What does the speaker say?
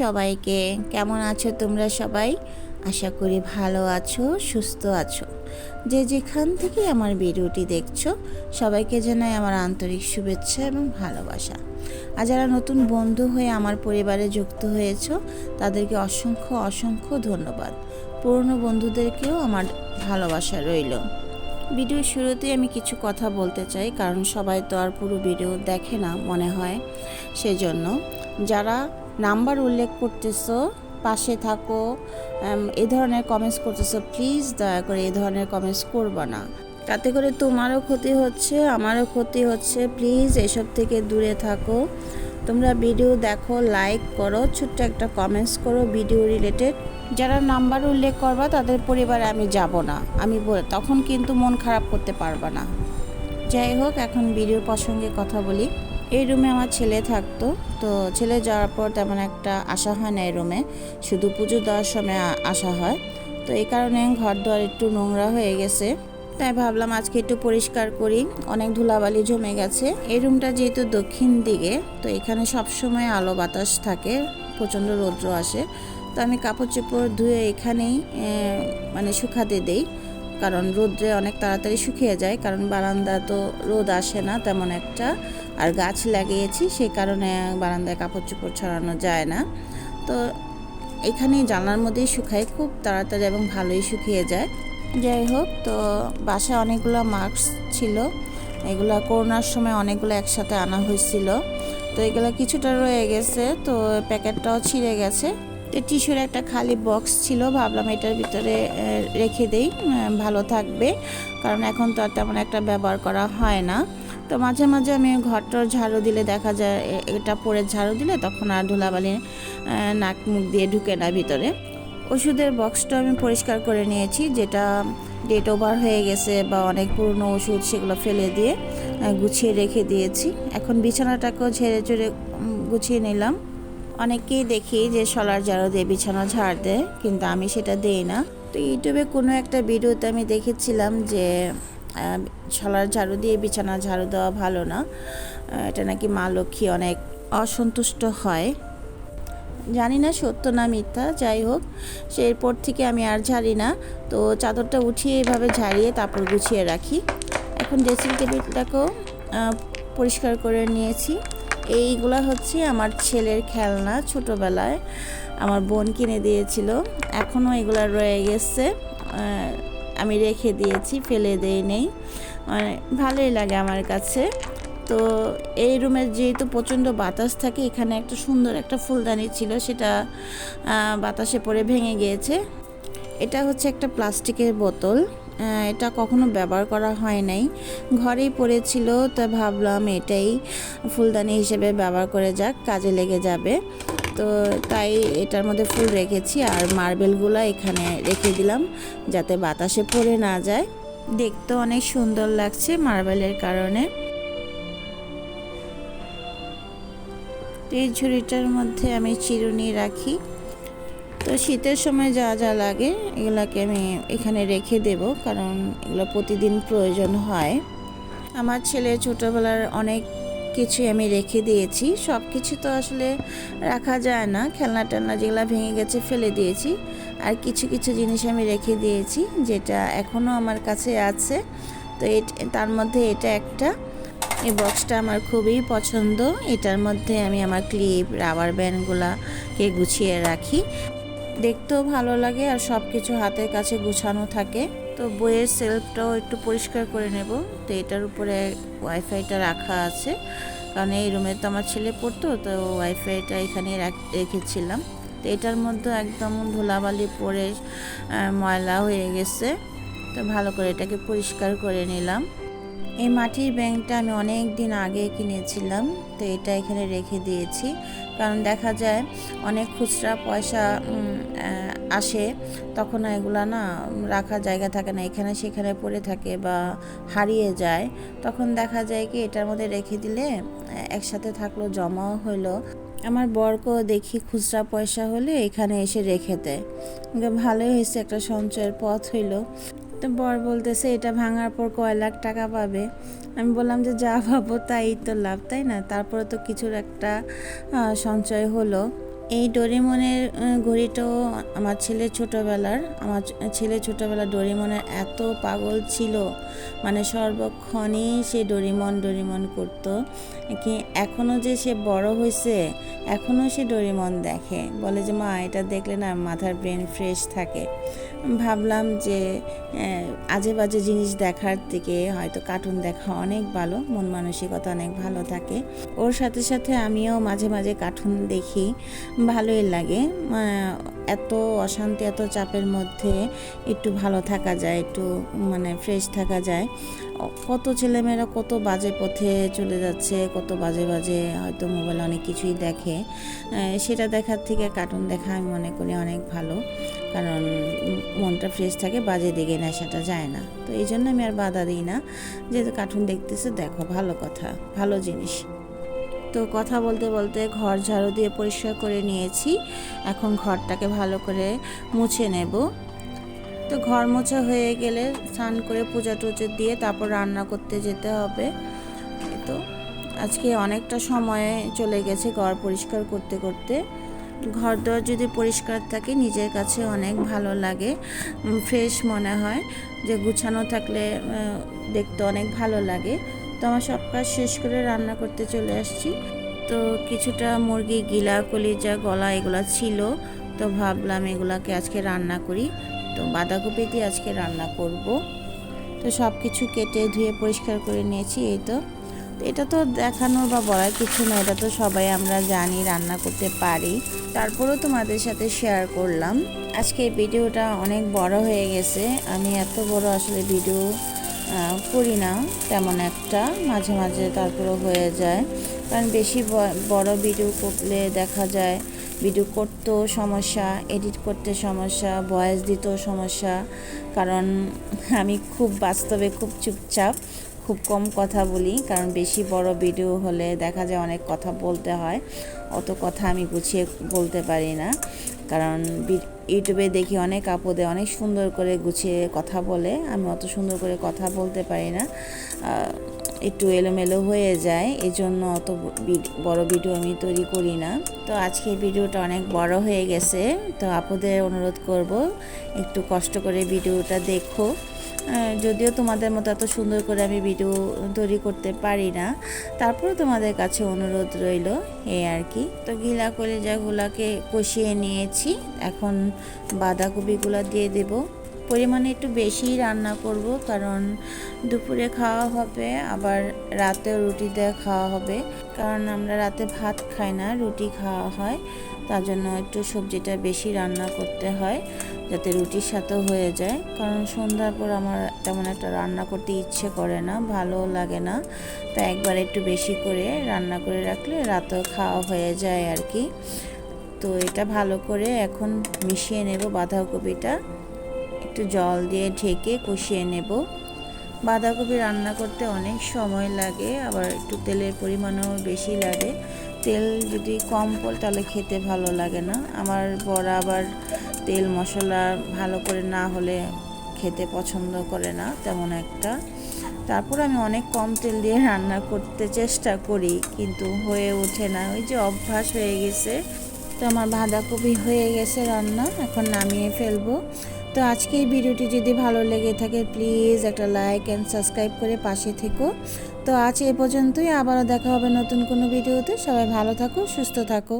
সবাইকে। কেমন আছো তোমরা সবাই? আশা করি ভালো আছো, সুস্থ আছো। যে যেখান থেকে আমার ভিডিওটি দেখছ, সবাইকে জানাই আমার আন্তরিক শুভেচ্ছা এবং ভালোবাসা। আর যারা নতুন বন্ধু হয়ে আমার পরিবারে যুক্ত হয়েছো, তাদেরকে অসংখ্য অসংখ্য ধন্যবাদ। পুরনো বন্ধুদেরকেও আমার ভালোবাসা রইল। ভিডিওর শুরুতেই আমি কিছু কথা বলতে চাই, কারণ সবাই তো আর পুরো ভিডিও দেখে না, মনে হয়। সেজন্য যারা নাম্বার উল্লেখ করতেছো, পাশে থাকো এ ধরনের কমেন্টস করতেছো প্লিজ দয়া করে এ ধরনের কমেন্টস করবা না। তাতে করে তোমারও ক্ষতি হচ্ছে, আমারও ক্ষতি হচ্ছে প্লিজ এসব থেকে দূরে থাকো। তোমরা ভিডিও দেখো লাইক করো, ছোট্ট একটা কমেন্টস করো ভিডিও রিলেটেড যারা নাম্বার উল্লেখ করবা, তাদের পরিবারে আমি যাব না। আমি বল- তখন কিন্তু মন খারাপ করতে পারবা না। যাই হোক, এখন ভিডিওর প্রসঙ্গে কথা বলি। এই রুমে আমার ছেলে থাকতো, তো ছেলে যাওয়ার পর তেমন একটা আসা হয় না এই রুমে শুধু পুজো দেওয়ার সময় আসা হয়। তো এই কারণে ঘর দুয়ার একটু নোংরা হয়ে গেছে। তাই ভাবলাম আজকে একটু পরিষ্কার করি। অনেক ধুলাবালি জমে গেছে। এই রুমটা যেহেতু দক্ষিণ দিকে, তো এখানে সবসময় আলো বাতাস থাকে, প্রচণ্ড রৌদ্র আসে। তো আমি কাপড় চোপড় ধুয়ে এখানেই মানে শুকাতে দেই। কারণ রোদ্রে অনেক তাড়াতাড়ি শুকিয়ে যায়, কারণ বারান্দা তো রোদ আসে না তেমন একটা। আর গাছ লাগিয়েছি, সেই কারণে বারান্দায় কাপড় চোপড় ছড়ানো যায় না। তো এখানে জানলার মধ্যেই শুকায় খুব তাড়াতাড়ি এবং ভালোই শুকিয়ে যায়। যাই হোক, তো বাসায় অনেকগুলো মাস্ক ছিল, এগুলো করোনার সময় অনেকগুলো একসাথে আনা হয়েছিল। তো এগুলো কিছুটা রয়ে গেছে, তো প্যাকেটটাও ছিঁড়ে গেছে। তো টিস্যুর একটা খালি বক্স ছিল, ভাবলাম এটার ভিতরে রেখে দেই ভালো থাকবে। কারণ এখন তো আর তেমন একটা ব্যবহার করা হয় না। তো মাঝে মাঝে আমি ঘরটার ঝাড়ু দিলে দেখা যায় এটা পরে ঝাড়ু দিলে তখন আর ধুলাবালি নাক মুখ দিয়ে ঢুকে না ভিতরে। ওষুধের বক্সটা আমি পরিষ্কার করে নিয়েছি, যেটা ডেট ওভার হয়ে গেছে বা অনেক পুরনো ওষুধ সেগুলো ফেলে দিয়ে গুছিয়ে রেখে দিয়েছি। এখন বিছানাটাকেও ঝেড়ে চড়ে গুছিয়ে নিলাম। অনেকেই দেখি যে সলার ঝাড়ু দিয়ে বিছানা ঝাড় দেয়, কিন্তু আমি সেটা দেই না। তো ইউটিউবে কোনো একটা ভিডিওতে আমি দেখেছিলাম যে সলার ঝাড়ু দিয়ে বিছানা ঝাড়ু দেওয়া ভালো না। এটা নাকি মা লক্ষ্মী অনেক অসন্তুষ্ট হয়। জানি না সত্য না মিথ্যা, যাই হোক, সে এরপর থেকে আমি আর ঝাড়ি না। তো চাদরটা উঠিয়ে এভাবে ঝাড়িয়ে তারপর গুছিয়ে রাখি। এখন ড্রেসিং টেবিলটাকেও পরিষ্কার করে নিয়েছি। এইগুলা হচ্ছে আমার ছেলের খেলনা ছোটোবেলায় আমার বোন কিনে দিয়েছিল। এখনও এগুলা রয়ে গেছে। আমি রেখে দিয়েছি, ফেলে দেই নেই। মানে ভালোই লাগে আমার কাছে। তো এই রুমে যেহেতু প্রচণ্ড বাতাস থাকে, এখানে একটা সুন্দর একটা ফুলদানি ছিল, সেটা বাতাসে পড়ে ভেঙে গিয়েছে। এটা হচ্ছে একটা প্লাস্টিকের বোতল। এটা কখনো ব্যবহার করা হয় নাই। ঘরেই পড়েছিল, তো ভাবলাম এটাই ফুলদানি হিসেবে ব্যবহার করে যাক, কাজে লেগে যাবে। তো তাই এটার মধ্যে ফুল রেখেছি আর মার্বেলগুলো এখানে রেখে দিলাম, যাতে বাতাসে পড়ে না যায়। দেখতে অনেক সুন্দর লাগছে মার্বেলের কারণে। এই ঝুড়িটার মধ্যে আমি চিরুনি রাখি। তো শীতের সময় যা যা লাগে, এগুলাকে আমি এখানে রেখে দেব, কারণ এগুলো প্রতিদিন প্রয়োজন হয়। আমার ছেলে ছোটোবেলার অনেক কিছুই আমি রেখে দিয়েছি। সব কিছু তো আসলে রাখা যায় না। খেলনা টেলনা যেগুলো ভেঙে গেছে ফেলে দিয়েছি। আর কিছু কিছু জিনিস আমি রেখে দিয়েছি, যেটা এখনও আমার কাছে আছে। তো তার মধ্যে এটা একটা। এই বক্সটা আমার খুবই পছন্দ। এটার মধ্যে আমি আমার ক্লিপ, রাবার ব্যান্ডগুলাকে গুছিয়ে রাখি। দেখতেও ভালো লাগে আর সব কিছু হাতের কাছে গুছানো থাকে। তো বইয়ের সেলফটাও একটু পরিষ্কার করে নেব। তো এটার উপরে ওয়াইফাইটা রাখা আছে। কারণ এই রুমে তো আমার ছেলে পড়তো, তো ওয়াইফাইটা এখানে রেখেছিলাম। তো এটার মধ্যে একদম ধুলাবালি পরে ময়লা হয়ে গেছে। তো ভালো করে এটাকে পরিষ্কার করে নিলাম। এই মাটির ব্যাংকটা আমি অনেক দিন আগে কিনেছিলাম, তো এটা এখানে রেখে দিয়েছি। কারণ দেখা যায় অনেক খুচরা পয়সা আসে, তখন এগুলা না রাখা জায়গা থাকে না, এখানে সেখানে পড়ে থাকে বা হারিয়ে যায়। তখন দেখা যায় কি এটার মধ্যে রেখে দিলে একসাথে থাকল, জমাও হইল। আমার বরকেও দেখি খুচরা পয়সা হলে এখানে এসে রেখে দেয়। ভালোই হয়েছে একটা সঞ্চয়ের পথ হইল। তো বর বলতেছে, এটা ভাঙার পর কয় লাখ টাকা পাবে? আমি বললাম যে, যা পাবো তাই তো লাভ, তাই না? তারপরে তো কিছুর একটা সঞ্চয় হলো। এই ডোরেমনের ঘড়িটাও আমার ছেলে ছোটোবেলার, আমার ছেলে ছোটোবেলার ডোরেমনের এত পাগল ছিল। মানে সর্বক্ষণই সে ডোরিমন ডোরিমন করতো। কি এখনও যে সে বড় হয়েছে এখনও সে ডোরিমন দেখে। বলে যে, মা, এটা দেখলে না মাথার ব্রেন ফ্রেশ থাকে। ভাবলাম যে আজে বাজে জিনিস দেখার থেকে হয়তো কার্টুন দেখা অনেক ভালো, মন মানসিকতা অনেক ভালো থাকে। ওর সাথে সাথে আমিও মাঝে মাঝে কার্টুন দেখি, ভালোই লাগে। এত অশান্তি, এত চাপের মধ্যে একটু ভালো থাকা যায়, একটু মানে ফ্রেশ থাকা যায়। কত ছেলেমেয়েরা কত বাজে পথে চলে যাচ্ছে, কত বাজে বাজে হয়তো মোবাইলে অনেক কিছুই দেখে। সেটা দেখার থেকে কার্টুন দেখা আমি মনে করি অনেক ভালো। কারণ মনটা ফ্রেশ থাকে, বাজে দিকে না সেটা যায় না। তো এই জন্য আমি আর বাধা দিই না যেহেতু কার্টুন দেখতেছে, দেখো, ভালো কথা, ভালো জিনিস। তো কথা বলতে বলতে ঘর ঝাড়ু দিয়ে পরিষ্কার করে নিয়েছি। এখন ঘরটাকে ভালো করে মুছে নেব। তো ঘর মোছা হয়ে গেলে স্নান করে পূজা টুজো দিয়ে তারপর রান্না করতে যেতে হবে। তো, আজকে অনেকটা সময় চলে গেছে ঘর পরিষ্কার করতে করতে। ঘর দর যদি পরিষ্কার থাকে, নিজের কাছে অনেক ভালো লাগে ফ্রেশ মনে হয়। যে গুছানো থাকলে দেখতে অনেক ভালো লাগে। তো আমার সব কাজ শেষ করে রান্না করতে চলে আসছি। তো কিছুটা মুরগি, গিলা, কলিজা, গলা এগুলা ছিল। তো ভাবলাম এগুলাকে আজকে রান্না করি। তো বাঁধাকপি দিয়ে আজকে রান্না করব। তো সব কিছু কেটে ধুয়ে পরিষ্কার করে নিয়েছি, এই তো। এটা তো দেখানোর বা বলার কিছু না, এটা তো সবাই আমরা জানি, রান্না করতে পারি। তারপরেও তোমাদের সাথে শেয়ার করলাম। আজকে ভিডিওটা অনেক বড় হয়ে গেছে। আমি এত বড় আসলে ভিডিও করি না, তেমন একটা, মাঝে মাঝে তারপরেও হয়ে যায়। কারণ বেশি বড় ভিডিও করলে দেখা যায় ভিডিও করতেও সমস্যা এডিট করতে সমস্যা ভয়েস দিতেও সমস্যা। কারণ আমি খুব বাস্তবে খুব চুপচাপ, খুব কম কথা বলি, কারণ বেশি বড় ভিডিও হলে দেখা যায় অনেক কথা বলতে হয়। অত কথা আমি গুছিয়ে বলতে পারি না। কারণ ইউটিউবে দেখি অনেক আপদে অনেক সুন্দর করে গুছিয়ে কথা বলে, আমি অত সুন্দর করে কথা বলতে পারি না। একটু এলোমেলো হয়ে যায় এই জন্য অত বড় ভিডিও আমি তৈরি করি না। তো আজকে ভিডিওটা অনেক বড় হয়ে গেছে, তো আপুদের অনুরোধ করব, একটু কষ্ট করে ভিডিওটা দেখো। যদিও তোমাদের মতো এত সুন্দর করে আমি ভিডিও তৈরি করতে পারি না তারপরে তোমাদের কাছে অনুরোধ রইল এই আর কি। তো গিলা কলিজাগুলাকে কষিয়ে নিয়েছি, এখন বাঁধাকপিগুলো দিয়ে দেব। পরিমাণে একটু বেশিই রান্না করব, কারণ দুপুরে খাওয়া হবে, আবার রাতেও রুটি দিয়ে খাওয়া হবে। কারণ আমরা রাতে ভাত খাই না, রুটি খাওয়া হয়, তার জন্য একটু সবজিটা বেশি রান্না করতে হয়, যাতে রুটির সাথেও হয়ে যায়। কারণ সন্ধ্যার পর আমার তেমন একটা রান্না করতে ইচ্ছে করে না ভালো লাগে না। তাই একবার একটু বেশি করে রান্না করে রাখলে রাতেও খাওয়া হয়ে যায় আর কি। তো এটা ভালো করে এখন মিশিয়ে নেব বাঁধাকপিটা। একটু জল দিয়ে ঢেকে কষিয়ে নেব। বাঁধাকপি রান্না করতে অনেক সময় লাগে, আবার একটু তেলের পরিমাণও বেশি লাগে। তেল যদি কম পড়ে তাহলে খেতে ভালো লাগে না। আমার বড় আবার তেল মশলা ভালো করে না হলে খেতে পছন্দ করে না, তেমন একটা। তারপর আমি অনেক কম তেল দিয়ে রান্না করতে চেষ্টা করি, কিন্তু হয়ে ওঠে না। ওই যে অভ্যাস হয়ে গেছে। তো আমার বাঁধাকপি হয়ে গেছে রান্না, এখন নামিয়ে ফেলব। তো আজকে এই ভিডিওটি যদি ভালো লেগে থাকে প্লিজ একটা লাইক অ্যান্ড সাবস্ক্রাইব করে পাশে থেকো। তো আজ এ পর্যন্তই, আবারও দেখা হবে নতুন কোনো ভিডিওতে। সবাই ভালো থাকো, সুস্থ থাকো।